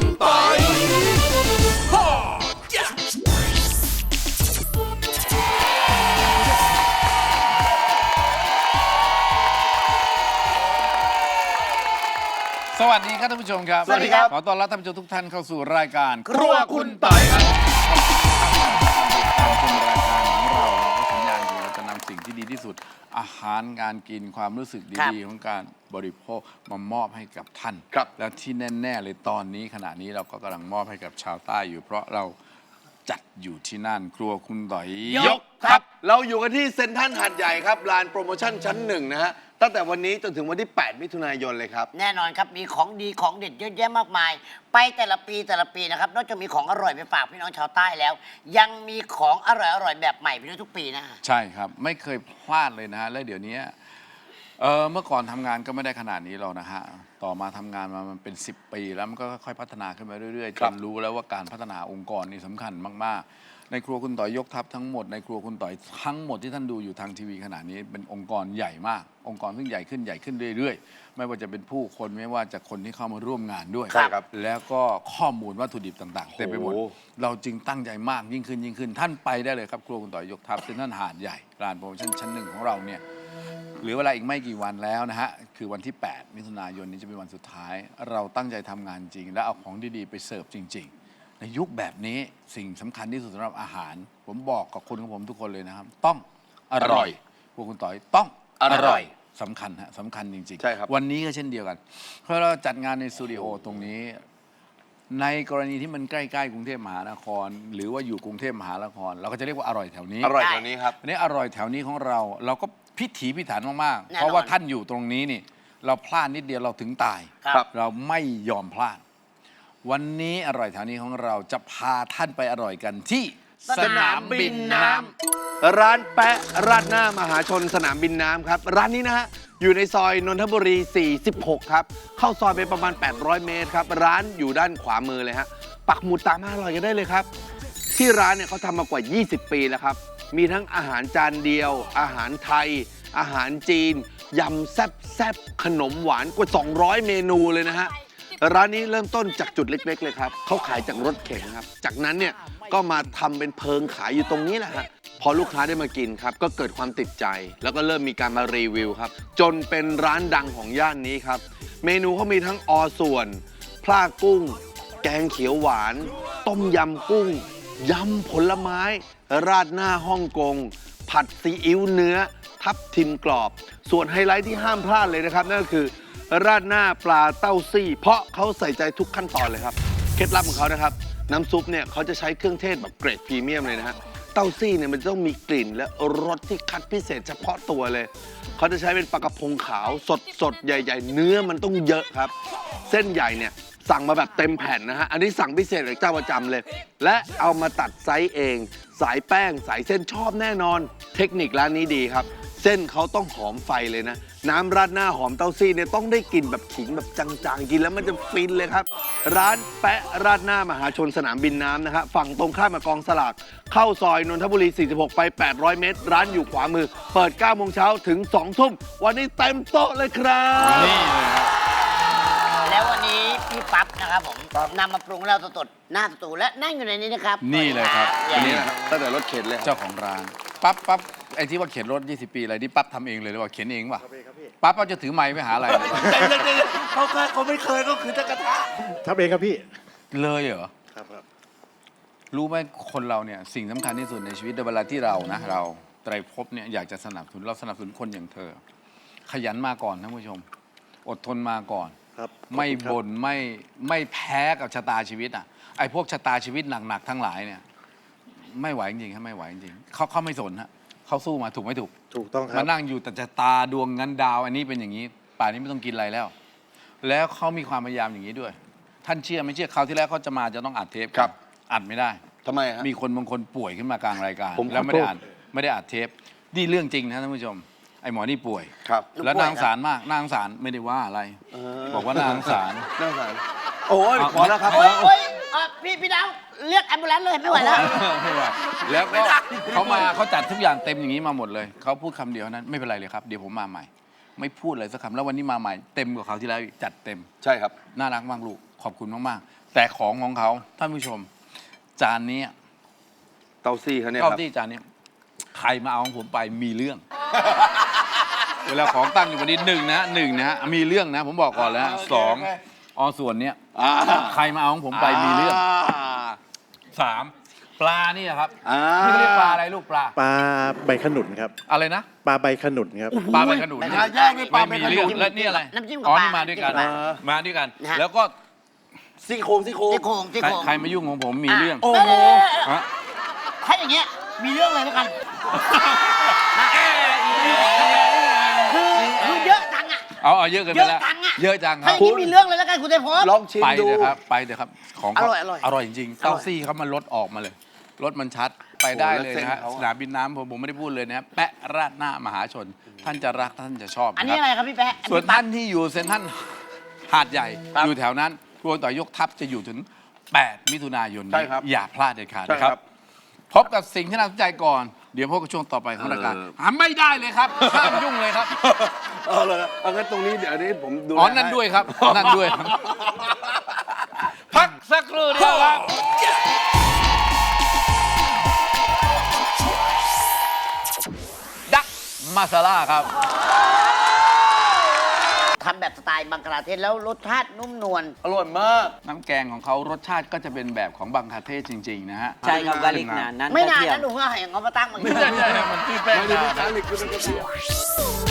คุณปอยสวัสดีครับท่านผู้ชมครับ สวัสดีครับ ขอต้อนรับท่านผู้ชมทุกท่านเข้าสู่รายการ ครัวคุณต่อยครับ สุดอาหารการกินความรู้สึกครับ ดีๆของการบริโภคมามอบให้กับท่าน ครับ แล้วที่แน่ ๆ เลยตอนนี้ขณะนี้เราก็กำลังมอบให้กับชาวใต้อยู่ เพราะเราจัดอยู่ที่นั่นครัวคุณต่อย ยก ครับ เราอยู่กันที่เซ็นทรัลหาดใหญ่ครับลานโปรโมชั่นชั้นหนึ่งนะฮะ ตั้งแต่วันนี้จนถึงวันที่ 8 มิถุนายนเลยครับ แน่นอนครับ มีของดีของเด็ดเยอะแยะมากมาย ไปแต่ละปีแต่ละปีนะครับ นอกจากมีของอร่อยไปฝากพี่น้องชาวใต้แล้ว ยังมีของอร่อยอร่อยๆแบบใหม่พี่น้องทุกปีนะ ใช่ครับ ไม่เคยพลาดเลยนะฮะ แล้วเดี๋ยวนี้ เออเมื่อก่อนทำงานก็ไม่ได้ขนาดนี้หรอกนะฮะ ต่อมาทำงานมามันเป็น 10 ปีแล้วมันก็ค่อยๆพัฒนาขึ้นมาเรื่อยๆคจรับนรู้แล้วว่าการพัฒนาองค์กรนี่สำคัญมากๆ ในครัวคุณต่อยยกทัพทั้งหมดในครัวคุณต่อยทั้งหมดที่ท่านดูอยู่ทางทีวีขนาดนี้เป็นองค์กรใหญ่มาก องค์กรซึ่งใหญ่ขึ้นใหญ่ขึ้นเรื่อยๆ ไม่ว่าจะเป็นผู้คนไม่ว่าจะคนที่เข้ามาร่วมงานด้วย ใช่ครับ แล้วก็ข้อมูลวัตถุดิบต่างๆเต็มไปหมด โอ้เราจึงตั้งใจมากยิ่งขึ้นยิ่งขึ้น ท่านไปได้เลยครับ ครัวคุณต่อยยกทัพเซ็นทรัลหาดใหญ่ร้านโปรโมชั่นชั้นหนึ่งของเราเนี่ย เหลือเวลาอีกไม่กี่วันแล้วนะฮะ คือวันที่ 8 มิถุนายนนี้จะเป็นวันสุดท้าย เราตั้งใจทำงานจริง และเอาของดีๆ ไปเสิร์ฟจริง ๆ ในยุคแบบนี้สิ่งสำคัญที่สุดสำหรับอาหาร ผมบอกกับคนของผมทุกคนเลยนะครับ ต้องอร่อยครัวคุณต่อยต้องอร่อย สำคัญฮะสำคัญจริงๆ ใช่ครับ วันนี้ก็เช่นเดียวกัน เพราะเราจัดงานในสตูดิโอตรงนี้ ในกรณีที่มันใกล้ๆกรุงเทพมหานคร หรือว่าอยู่กรุงเทพมหานคร เราก็จะเรียกว่าอร่อยแถวนี้ อร่อยแถวนี้ครับ อันนี้อร่อยแถวนี้ของเราเราก็ พิถีพิถันมากๆ แน่นอน เพราะว่าท่านอยู่ตรงนี้นี่ เราพลาดนิดเดียวเราถึงตาย ครับ เราไม่ยอมพลาด วันนี้อร่อยแถวนี้ของเราจะพาท่านไปอร่อยกันที่สนามบินน้ำ ร้านแปะราดหน้ามหาชนสนามบินน้ำครับ ร้านนี้นะฮะ อยู่ในซอยนนทบุรี 46 ครับ เข้าซอยไปประมาณ 800 เมตรครับ ร้านอยู่ด้านขวามือเลยฮะ ปักหมุดตามมาอร่อยกันได้เลยครับ ที่ร้านเนี่ยเขาทำมากว่า 20 ปีแล้วครับ มีทั้งอาหารจานเดียว อาหารไทย อาหารจีน ยำแซ่บแซบๆขนมหวานกว่า 200 เมนูเลยนะฮะ ร้านนี้เริ่มต้นจากจุดเล็ก ๆ เลยครับ เขาขายจากรถเข็นครับ จากนั้นเนี่ยก็มาทำเป็นเพิงขายอยู่ตรงนี้แหละฮะ พอลูกค้าได้มากินครับ ก็เกิดความติดใจ แล้วก็เริ่มมีการมารีวิวครับ จนเป็นร้านดังของย่านนี้ครับ เมนูเขามีทั้งอส่วนพลากุ้ง แกงเขียวหวาน ต้มยำกุ้งยำผลไม้ ราดหน้าฮ่องกง ผัดซีอิ๊วเนื้อ ทับทิมกรอบ ส่วนไฮไลท์ที่ห้ามพลาดเลยนะครับ นั่นก็คือ ราดหน้าปลาเต้าซี่ เพราะเขาใส่ใจทุกขั้นตอนเลยครับ เคล็ดลับของเขานะครับ น้ำซุปเนี่ยเขาจะใช้เครื่องเทศแบบเกรดพรีเมียมเลยนะฮะเต้าซี่เนี่ยมันจะต้องมีกลิ่นและรสที่คัดพิเศษเฉพาะตัวเลย เขาจะใช้เป็นปลากระพงขาวสดสดใหญ่ ๆ เนื้อมันต้องเยอะครับ เส้นใหญ่เนี่ยสั่งมาแบบเต็มแผ่นนะฮะ อันนี้สั่งพิเศษจากเจ้าประจำเลย และเอามาตัดไซส์เอง สายแป้งสายเส้นชอบแน่นอน เทคนิคร้านนี้ดีครับ ส้นเขาต้องหอมไฟเลยนะ น้ำราดหน้าหอมเต้าซี่เนี่ยต้องได้กลิ่นแบบขิงแบบจางๆ กินแล้วมันจะฟินเลยครับ ร้านแปะราดหน้ามหาชนสนามบินน้ำนะฮะฝั่งตรงข้ามกับกองสลาก เข้าซอยนนทบุรี 46 ไป 800 เมตร ร้านอยู่ขวามือ เปิด9โมงเช้าถึง2ทุ่มวันนี้เต็มโต๊ะเลยครับนี่เลยครับ แล้ววันนี้พี่ปั๊บนะครับผมนำมาปรุงให้เราสดๆหน้าสตูและนั่งอยู่ในนี้นะครับนี่เลยครับ สวัสอันดี นี้คนะรับครับตั้งแต่รถเข็นเลยครับเจ้าของร้าน ปั๊บปั๊บ ไอ้ที่ว่าเขียนรถ 20 ปีอะไรนี่ปั๊บทำเองเลยหรือว่าเขียนเองป่ะปั๊บปั๊บจะถือไม้ไปหาอะไร เขาเคยเขาไม่เคยก็คือตะกระทะทำเองครับพี่ เลยเหรอ ครับครับ รู้ไหมคนเราเนี่ยสิ่งสำคัญที่สุดในชีวิตในเวลาที่เรานะ เราไตรภพเนี่ยอยากจะสนับสนุนเราสนับสนุนคนอย่างเธอ ขยันมาก่อนท่านผู้ชม อดทนมาก่อน ครับไม่ขอบคุณครับบ่นไม่ไม่แพ้กับชะตาชีวิตอะไอ้พวกชะตาชีวิตหนักๆทั้งหลายเนี่ย ไม่ไหวจริงๆครับไม่ไหวจริงๆเขาเขาไม่สนฮะ เขาสู้มาถูกไม่ถูก ถูกต้องครัมาบ นั่งอยู่แต่ชะตาดวงงั้นดาว อันนี้เป็นอย่างนี้ ป่านนี้ไม่ต้องกินอะไรแล้ว แล้วเขามีความพยายามอย่างนี้ด้วย ท่านเชื่อไม่เชื่อคราวที่แล้วเขาจะมาจะต้องอัดเทปครับ อัดไม่ได้ ทำไมฮะ มีคนบางคนป่วยขึ้นมากลางรายการ ผมขอแล้วไม่ได้โทษอัดไม่ได้อัดเทปนี่เรื่องจริงนะท่านผู้ชม ไอ้หมอนี่ป่วย ครับแล้วนางสารมากนางสารไม่ได้ว่าอะไรเออบอกว่านางสาร น่าสารโอ้ยพอแล้วครับ โอ้ยโอ้ยเอ่อพี่พี่ดาว เรียกแอมบูเลนซ์เลยไม่ไหวแล้ว ไม่ไหวแล้วก็เขามาเขาจัดทุกอย่างเต็มอย่างนี้มาหมดเลย เขาพูดคำเดียวเท่านั้นไม่เป็นไรเลยครับ เดี๋ยวผมมาใหม่ ไม่พูดเลยสักคำแล้ววันนี้มาใหม่เต็มกว่าเขาวที่แล้วอีกจัดเต็ม ใช่ครับ น่ารักมากลูก ขอบคุณมาก ๆ แต่ของของเขาท่านผู้ชม จานเนี้ยเต้าซี่เขาเนี่ยคเท่ารับ ที่จานเนี้ยใครมาเอาของผมไปมีเรื่อง เวลาของตั้งอยู่วันนี้หนึ่งนะหนึ่งนะมีเรื่องนะ ผมบอกก่อนแล้วอ่าโอเคสองโอเคอส่วนเนี้ยอ่าใครมาเอาของผมไปมีเรื่องาสา มปลานี่ครับอ่านี่เขาเรียกปลาอะไรลูกปลา ปลาใบขนุนครับ อะไรนะ ปลาใบขนุนครับ ปลาใบขนุนหายากด้วยปลาใบไม่ขมีนุนเรื่องและนี่อะไรน้ำจิ้มกับอ๋อปลานี่มาด้วยกัน น้ำจิ้มกับปลามาด้วยกัน นะฮะ แล้วก็ซี่โครงซี่โครงที่โครงที่ใครโครงใครมายุ่งของผมมีเรื่องโอ้โหฮะถ้าอย่างเงี้ยมีเรื่องเลยแล้วกันคือคือเยอะจังอะเอาเอาเยอะเกินไปแล้วเยอะจังอะ เยอะจังคถ้ารัอบ ย่างนี้มีเรื่องเลยแล้วกันคุณเตยพบลองชิมไปดู เลยครับ ไปเลยครับ ของเขาอร่อยอร่อยอร่อยจริงๆเต้าซี่เขามันลดออกมาเลย รสมันชัด ไปได้เลยนะฮะโอ้โหแล้วเส้นเขาอะ สนามบินน้ำผมผมไม่ได้พูดเลยนะแปะราดหน้ามหาชน ท่านจะรักท่านจะชอบอันนะนี้คอะไรรับครับพี่แป๊ะอัส่วนนี้ท่านที่อยู่เซ็นทรัลหาดใหญ่ ครับอยู่แถวนั้นครัวต่อยกทัพจะอยู่ถึง 8 มิถุนายนใช่นี้ครับอย่าพลาดเด็ดขาดใช่นะคครัรับ บ พบกับสิ่งที่น่าสนใจก่อนเดี๋ยวพบกับช่วงต่อไปของรายการเออหาไม่ได้เลยครับห้ามยุ่งเลยครับเออเลยเอางั้นตรงนี้เดี๋ยวนี้ผมดูอ๋อแลนั่นให้ด้วยครับนั่นด้วยครับพักสักครู่เดียวครับดักมาซาล่าครับ ทำแบบสไตล์บังกลาเทศแล้วรสชาตินุ่มนวล อร่อยมาก น้ำแกงของเขารสชาติก็จะเป็นแบบของบังคาเทศจริง ๆ นะฮะใช่ครับกาลิกนานนั้นไม่นานกระเทียนะหนูว่าเห็นเขามาตั้งมัน ไม่ใช่ไม่ใช่มันที่แป้งไม่ได้นานมีการหลีกคือเป็นกระเทียม